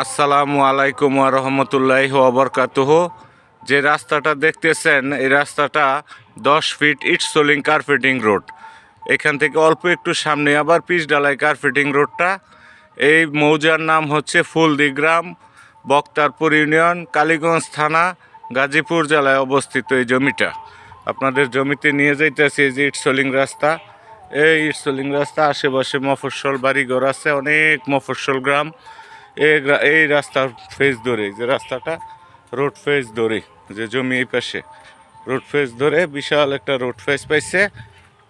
আসসালামু আলাইকুম রহমতুল্লাহ অবরকাতুহ যে রাস্তাটা দেখতেছেন, এই রাস্তাটা দশ ফিট ইট সোলিং কার্পেটিং রোড। এখান থেকে অল্প একটু সামনে আবার পিচ ডালাই কার্পেটিং রোডটা। এই মৌজার নাম হচ্ছে ফুলদিগ্রাম বক্তারপুর ইউনিয়ন, কালীগঞ্জ থানা, গাজীপুর জেলায় অবস্থিত এই জমিটা। আপনাদের জমিতে নিয়ে যাইতেছি যে ইট সোলিং রাস্তা। এই ইট সোলিং রাস্তা আশেপাশে মফস্বল বাড়িঘর আছে, অনেক মফস্বল গ্রাম। এই রাস্তার ফেস ধরে যে রাস্তাটা রোড ফেস ধরে যে জমি এই পাশে। রোড ফেস ধরে বিশাল একটা রোড ফেস পাইছে।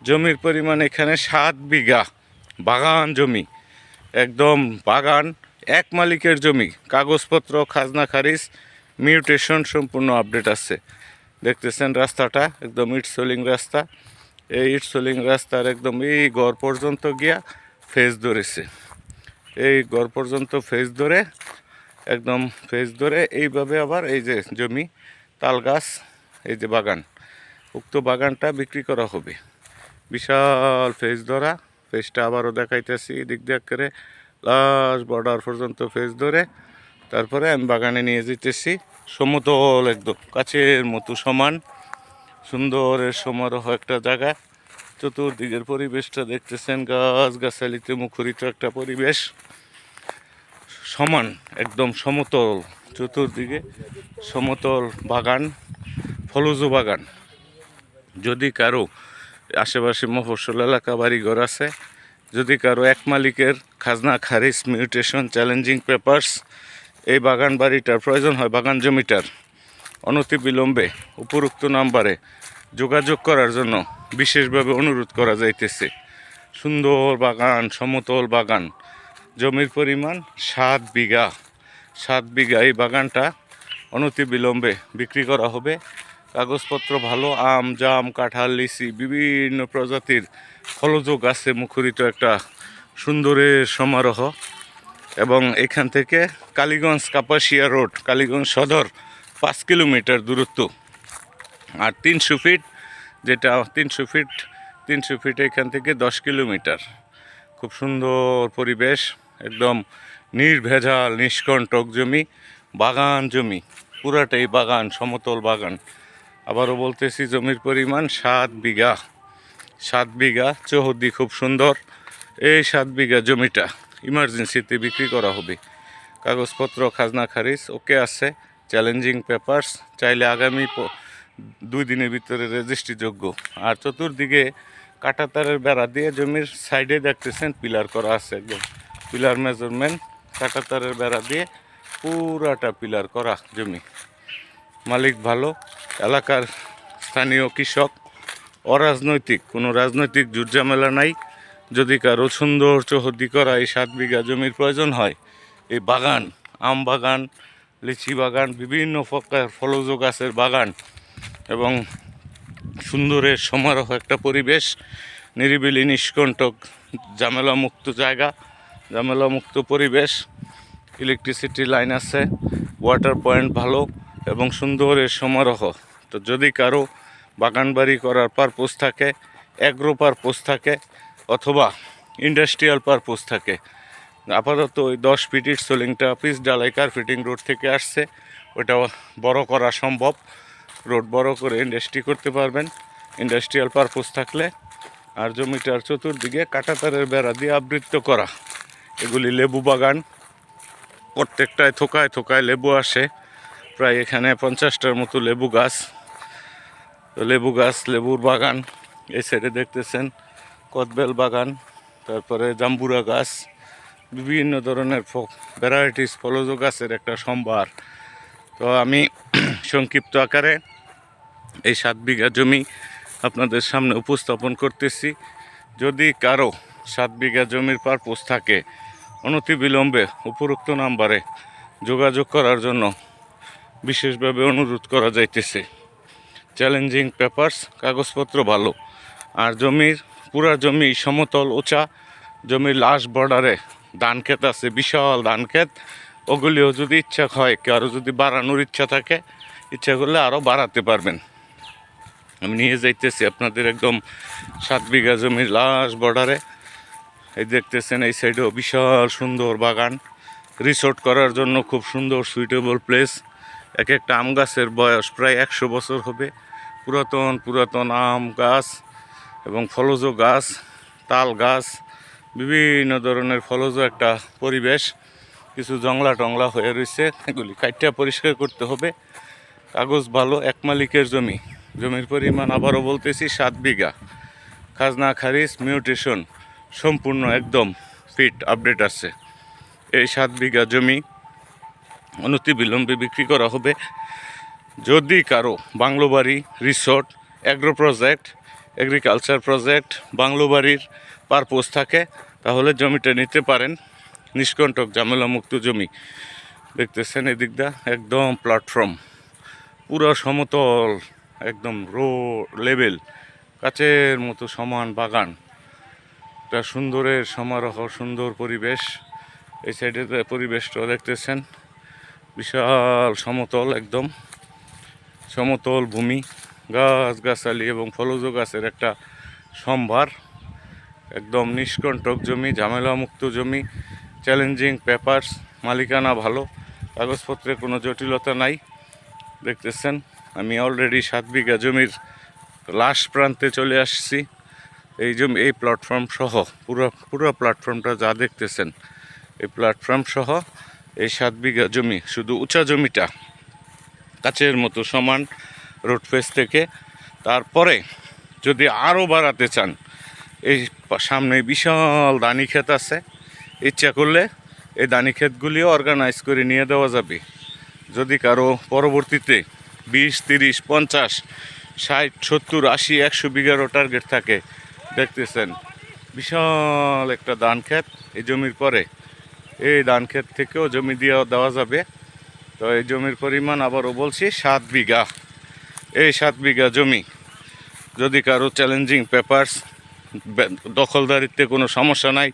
জমির পরিমাণ এখানে সাত বিঘা, বাগান জমি। একদম বাগান, এক মালিকের জমি, কাগজপত্র, খাজনা, খারিজ মিউটেশন সম্পূর্ণ আপডেট আছে। দেখতেছেন রাস্তাটা, একদম ইট সোলিং রাস্তা। এই ইট সোলিং রাস্তার একদম এই ঘর পর্যন্ত গিয়া ফেস ধরেছে। এই ঘর পর্যন্ত ফেস ধরে, একদম ফেস ধরে, এইভাবে আবার এই যে জমি, তাল গাছ, এই যে বাগান, উক্ত বাগানটা বিক্রি করা হবে। বিশাল ফেস ধরা, ফেসটা আবারও দেখাইতেছি দিক দেখ করে লাস্ট বর্ডার পর্যন্ত ফেস ধরে, তারপরে আমি বাগানে নিয়ে যেতেছি সমতল একদম কাছের মতো সমান, সুন্দরের সমারোহ একটা জায়গা। চতুর্দিকের পরিবেশটা দেখতেছেন গাছ গাছালিতে মুখরিত একটা পরিবেশ। সমান, একদম সমতল, চতুর্দিকে সমতল বাগান, ফলজ বাগান। যদি কারও আশেপাশে মফস্বল এলাকা, বাড়িঘর আছে, যদি কারও এক মালিকের খাজনা, খারিজ, মিউটেশন, চ্যালেঞ্জিং পেপারস, এই বাগান বাড়িটার প্রয়োজন হয় বাগান জমিটার। অনতিবিলম্বে, উপরোক্ত নাম্বারে যোগাযোগ করার জন্য বিশেষভাবে অনুরোধ করা যাইতেছে। সুন্দর বাগান, সমতল বাগান, জমির পরিমাণ সাত বিঘা। সাত বিঘা এই বাগানটা অনতিবিলম্বে বিক্রি করা হবে। কাগজপত্র ভালো, আম, জাম, কাঁঠাল, লিচি, বিভিন্ন প্রজাতির ফলজ গাছে মুখরিত একটা সুন্দরের সমারোহ। এবং এখান থেকে কালীগঞ্জ কাপাসিয়া রোড, কালীগঞ্জ সদর পাঁচ কিলোমিটার দূরত্ব। আর তিনশো ফিট যেটা তিনশো ফিট তিনশো ফিট এখান থেকে দশ কিলোমিটার। খুব সুন্দর পরিবেশ, একদম নির্ভেজাল, নিষ্কণ্টক জমি, বাগান জমি, পুরাটাই বাগান, সমতল বাগান। আবারও বলতেছি, জমির পরিমাণ সাত বিঘা। সাত বিঘা, চৌহদ্দি খুব সুন্দর। এই সাত বিঘা জমিটা ইমার্জেন্সিতে বিক্রি করা হবে। কাগজপত্র, খাজনা, খারিজ, ওকে আছে। চ্যালেঞ্জিং পেপারস চাইলে আগামী দুই দিনের ভিতরে রেজিস্ট্রিযোগ্য। আর চতুর্দিকে কাটাতারের বেড়া দিয়ে জমির সাইডে দেখতেছেন পিলার করা আছে একদম। পিলার মেজারমেন্ট কাটাতারের বেড়া দিয়ে পুরাটা পিলার করা জমি। মালিক ভালো, এলাকার স্থানীয় কৃষক, অরাজনৈতিক, কোনো রাজনৈতিক ঝুটঝামেলা নাই। যদি কারও সুন্দর চৌহদ্দি করা এই সাত বিঘা জমির প্রয়োজন হয়, এই বাগান, আম বাগান, লিচি বাগান, বিভিন্ন প্রকার ফলজ গাছের বাগান এবং সুন্দরের সমারোহ একটা পরিবেশ, নিরিবিলি, নিষ্কণ্টক, ঝামেলামুক্ত জায়গা, ঝামেলামুক্ত পরিবেশ ইলেকট্রিসিটি লাইন আছে ওয়াটার পয়েন্ট ভালো এবং সুন্দরের সমারোহ। তো যদি কারও বাগান বাড়ি করার পারপোজ থাকে অ্যাগ্রো পারপোজ থাকে, অথবা ইন্ডাস্ট্রিয়াল পারপোজ থাকে, আপাতত ওই দশ ফিটির সোলিংটা পিস ডালাই কার্পেটিং রোড থেকে আসছে ওটা বড় করা সম্ভব। রোড বড় করে ইন্ডাস্ট্রি করতে পারবেন। ইন্ডাস্ট্রিয়াল পারপোজ থাকলে আর জমিটার চতুর্দিকে কাঁটাতারের বেড়া দিয়ে আবৃত্ত করা। এগুলি লেবু বাগান। প্রত্যেকটায় থোকায় থোকায় লেবু আসে। প্রায় এখানে পঞ্চাশটার মতো লেবু গাছ। তো লেবু গাছ, লেবুর বাগান এই সাইডে দেখতেছেন কদবেল বাগান, তারপরে জাম্বুরা গাছ, বিভিন্ন ধরনের ভ্যারাইটিস ফলজ গাছের একটা সম্ভার। তো আমি সংক্ষিপ্ত আকারে এই সাত বিঘা জমি আপনাদের সামনে উপস্থাপন করতেছি। যদি কারও সাত বিঘা জমির পারপোজ থাকে, অনতিবিলম্বে উপরোক্ত নাম্বারে যোগাযোগ করার জন্য বিশেষভাবে অনুরোধ করা যাইতেছে। চ্যালেঞ্জিং পেপারস কাগজপত্র ভালো, আর জমির, পুরা জমি সমতল ওচা জমির লাশ বর্ডারে ধান ক্ষেত আছে, বিশাল ধান ক্ষেত। ওগুলিও যদি ইচ্ছা হয়, কারও যদি বাড়ানোর ইচ্ছা থাকে, ইচ্ছা করলে আরও বাড়াতে পারবেন। আমি নিয়ে যাইতেছি আপনাদের একদম সাত বিঘা জমির লাস্ট বর্ডারে এই দেখতেছেন, এই সাইডেও বিশাল সুন্দর বাগান। রিসোর্ট করার জন্য খুব সুন্দর সুইটেবল প্লেস এক একটা আম গাছের বয়স প্রায় একশো বছর হবে। পুরাতন পুরাতন আম গাছ এবং ফলজ গাছ, তাল গাছ, বিভিন্ন ধরনের ফলজ একটা পরিবেশ। কিছু জংলা টংলা হয়ে রয়েছে এগুলি কাইটটা পরিষ্কার করতে হবে। কাগজ ভালো, এক মালিকের জমি। জমির পরিমাণ আবারও বলতেছি সাত বিঘা। খাজনা, খারিজ, মিউটেশন সম্পূর্ণ একদম ফিট আপডেট আছে। এই সাত বিঘা জমি অনতি বিলম্বে বিক্রি করা হবে। যদি কারও বাংলো বাড়ি resort agro project agriculture project bungalow বাড়ির পারপোজ থাকে, তাহলে জমিটা নিতে পারেন। নিষ্কণ্টক ঝামেলামুক্ত জমি। দেখতেছেন এদিকটা একদম প্ল্যাটফর্ম পুরো সমতল একদম রো লেভেল কাচের মতো সমান বাগান। একটা সুন্দরের সমারোহ, সুন্দর পরিবেশ। এই সাইডে পরিবেশটাও দেখতেছেন। বিশাল সমতল একদম। সমতল ভূমি গাছ গাছালি এবং ফলজ গাছের একটা সম্ভার। একদম নিষ্কণ্টক জমি, ঝামেলামুক্ত জমি চ্যালেঞ্জিং পেপারস মালিকানা ভালো, কাগজপত্রে কোনো জটিলতা নাই। দেখতেছেন। আমি অলরেডি সাত বিঘা জমির লাশ প্রান্তে চলে আসছি। এই জমি, এই প্ল্যাটফর্ম সহ, পুরো পুরো প্ল্যাটফর্মটা যা দেখতেছেন, এই প্ল্যাটফর্ম সহ এই সাত বিঘা জমি, শুধু উঁচা জমিটা, কাচের মতো সমান রোড ফেস থেকে। তারপরে যদি আরও বাড়াতে চান, এই সামনে বিশাল দানি ক্ষেত আছে। ইচ্ছা করলে এই দানি ক্ষেতগুলিও অর্গানাইজ করে নিয়ে দেওয়া যাবে। যদি কারও পরবর্তীতে বিশ, তিরিশ, পঞ্চাশ, ষাট, সত্তর, আশি, একশো বিঘারও টার্গেট থাকে। দেখতেছেন, বিশাল একটা ধান ক্ষেত এই জমির পরে। এই ধান ক্ষেত থেকেও জমি দিয়ে দেওয়া যাবে। তো এই জমির পরিমাণ আবারও বলছি, সাত বিঘা। এই সাত বিঘা জমি, যদি কারও চ্যালেঞ্জিং পেপারস দখলদারিত্বে কোনো সমস্যা নাই